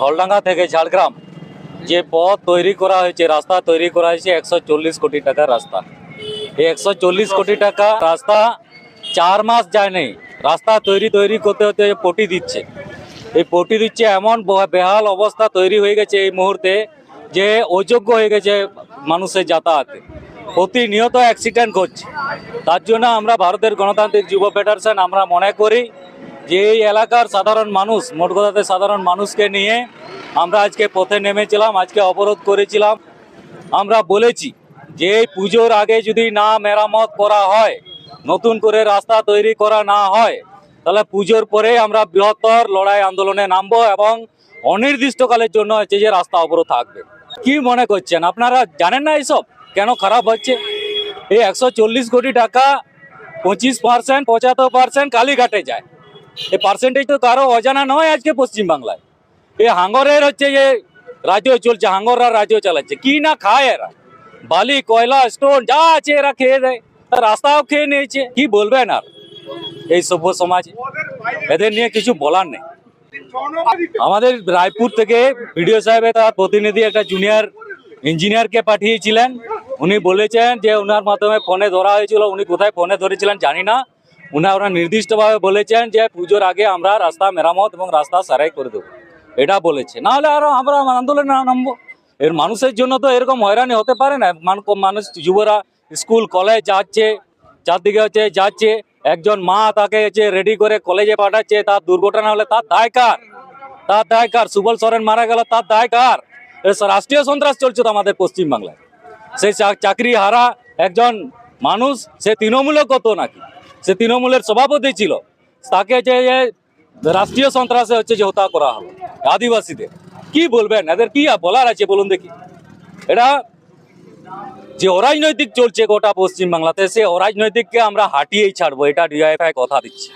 ধলডাঙ্গা থেকে ঝাড়গ্রাম যে পথ তৈরি করা হয়েছে, রাস্তা তৈরি করা হয়েছে একশো চল্লিশ কোটি টাকার রাস্তা। এই একশো চল্লিশ কোটি টাকা রাস্তা চার মাস যায় নেই। রাস্তা তৈরি তৈরি করতে হতে পটি দিচ্ছে। এই পটি দিচ্ছে এমন বেহাল অবস্থা তৈরি হয়ে গেছে এই মুহূর্তে যে অযোগ্য হয়ে গেছে মানুষের যাতায়াতে। প্রতিনিয়ত অ্যাক্সিডেন্ট ঘটছে। তার জন্য আমরা ভারতের গণতান্ত্রিক যুব ফেডারেশন আমরা মনে করি যে এই এলাকার সাধারণ মানুষ, মোট কথাতে সাধারণ মানুষকে নিয়ে আমরা আজকে পথে নেমেছিলাম, আজকে অবরোধ করেছিলাম। আমরা বলেছি যে পুজোর আগে যদি না মেরামত করা হয়, নতুন করে রাস্তা তৈরি করা না হয়, তাহলে পুজোর পরে আমরা বৃহত্তর লড়াই আন্দোলনে নামবো এবং অনির্দিষ্টকালের জন্য হচ্ছে যে রাস্তা অবরোধ থাকবে। কি মনে করছেন? আপনারা জানেন না এইসব কেন খারাপ হচ্ছে? এই একশো চল্লিশ কোটি টাকা পঁচিশ পার্সেন্ট পঁচাত্তর পার্সেন্ট কালীঘাটে যায়। এই পার্সেন্টেজ তো কারও অজানা নয় আজকে পশ্চিমবাংলায়। এই হাঙ্গরের হচ্ছে যে রাজ্য চলছে, হাঙ্গররা রাজ্য চালাচ্ছে। কি না খায় এরা? বালি, কয়লা স্টোন যা আছে এরা খেয়ে দেয়। রাস্তাও খেয়ে নিয়েছে। কি বলবেন আর? এই সভ্য সমাজে। এদের নিয়ে কিছু বলার নেই। আমাদের রায়পুর থেকে ভিডিও সাহেবের তার প্রতিনিধি, একটা জুনিয়র ইঞ্জিনিয়ারকে পাঠিয়েছিলেন। উনি বলেছেন যে, ওনার মাধ্যমে ফোনে ধরা হয়েছিল। উনি কোথায় ফোনে ধরেছিলেন জানি না। ওরা নির্দিষ্টভাবে বলেছেন যে পুজোর আগে আমরা রাস্তা মেরামত এবং রাস্তা সারাই করে দেবো। এটা বলেছে। নাহলে আরও আমরা আন্দোলনে নামবো। এর মানুষের জন্য তো এরকম হয়রানি হতে পারে না। মানুষ, যুবরা স্কুল, কলেজ যাচ্ছে, চারদিকে হচ্ছে যাচ্ছে, একজন মা তাকে হচ্ছে রেডি করে কলেজে পাঠাচ্ছে, তার দুর্ঘটনা হলে তার দায় কার? তার দায় কার? সুবল সরেন মারা গেল, তার দায় কার? রাষ্ট্রীয় সন্ত্রাস চলছে তো আমাদের পশ্চিমবাংলায়। সেই চাকরি হারা একজন মানুষ, সে তৃণমূলে কত নাকি? সে তৃণমূলের সভাপতি ছিল। তাকে যে রাষ্ট্রীয় সন্ত্রাসে হচ্ছে যে হত্যা করা হলো আদিবাসীদের। কি বলবেন? এদের কি বলার আছে বলুন দেখি। এটা যে অরাজনৈতিক চলছে গোটা পশ্চিমবাংলাতে, সে অরাজনৈতিককে আমরা হাঁটিয়েই ছাড়বো, এটা ডিআইএফআই কথা দিচ্ছে।